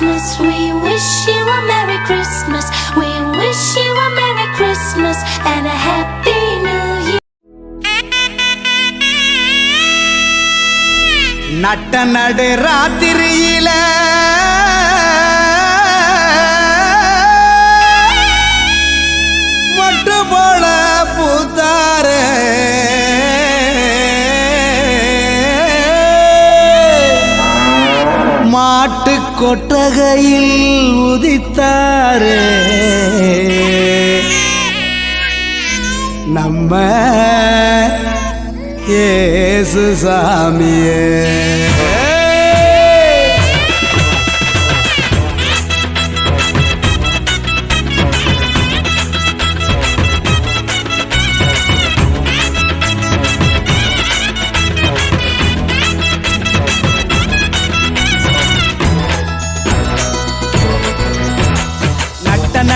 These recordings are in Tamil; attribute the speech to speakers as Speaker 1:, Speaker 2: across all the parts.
Speaker 1: Christmas. We wish you a Merry Christmas. We wish you a Merry Christmas and a Happy New Year.
Speaker 2: நட்ட நடு ராத்திரியில கொட்டகையில் உதித்தாரே. நம்ம ஏசு சாமியே.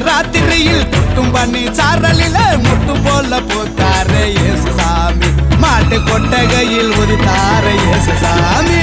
Speaker 2: ராத்திரியில் குட்டும் பண்ணி சாரலில முட்டு போல போத்தாரே இயேசு சாமி மாட்டு கொட்டகையில் ஒரு உதித்தாரு இயேசு சாமி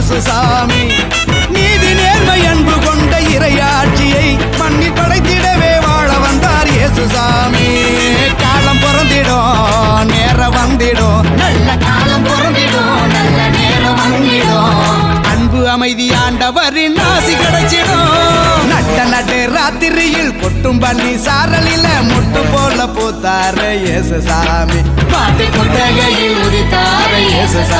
Speaker 2: இயேசு சாமி. நீதி நேர்மை அன்பு கொண்ட இறையாட்சியை மண்ணில் படைத்திடவே வாழ வந்தார் இயேசு சாமி. காலம் பிறந்திடும் நேரம் வந்திடும்.
Speaker 1: நல்ல காலம் பொருந்திடும் நல்ல நேரம் வந்திடும்.
Speaker 2: அன்பு அமைதி ஆண்டவரின் ஆசி கிடைச்சிடும். நட்ட நட்டு ராத்திரியில் கொட்டும் பள்ளி சாரலில முட்டு போல பூத்தாரு இயேசு சாமி.
Speaker 1: பாட்டு கொட்டகையில் உதித்தார இயேசு சாமி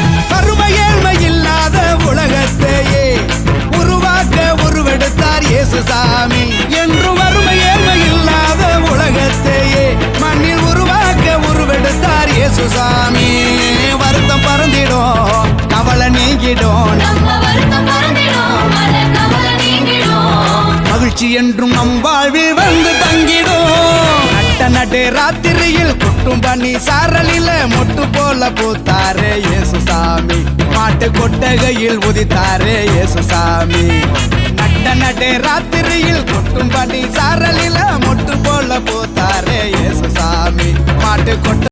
Speaker 2: சாமி. என்று வறுமை ஏழ்மை இல்லாத உலகத்தையே மண்ணில் உருவாக்க உருவெடுத்தார் இயேசு சாமி. வருத்தம் பறந்திடும் கவலை நீங்கிடும். மகிழ்ச்சி என்றும் நம் வாழ்வில் வந்து தங்கிடும். நட்ட நடு ராத்திரியில் கொட்டு கொட்டும் பண்ணி சாரலில மொட்டு போல பூத்தாரே இயேசுசாமி மாட்டு கொட்டகையில் உதித்தாரே இயேசுசாமி பட்ட நடே ராத்திரியில் கொட்டும் படி சாரலில மொட்டு போல போத்தாரே ஏசு சாமி. மாட்டு கொட்ட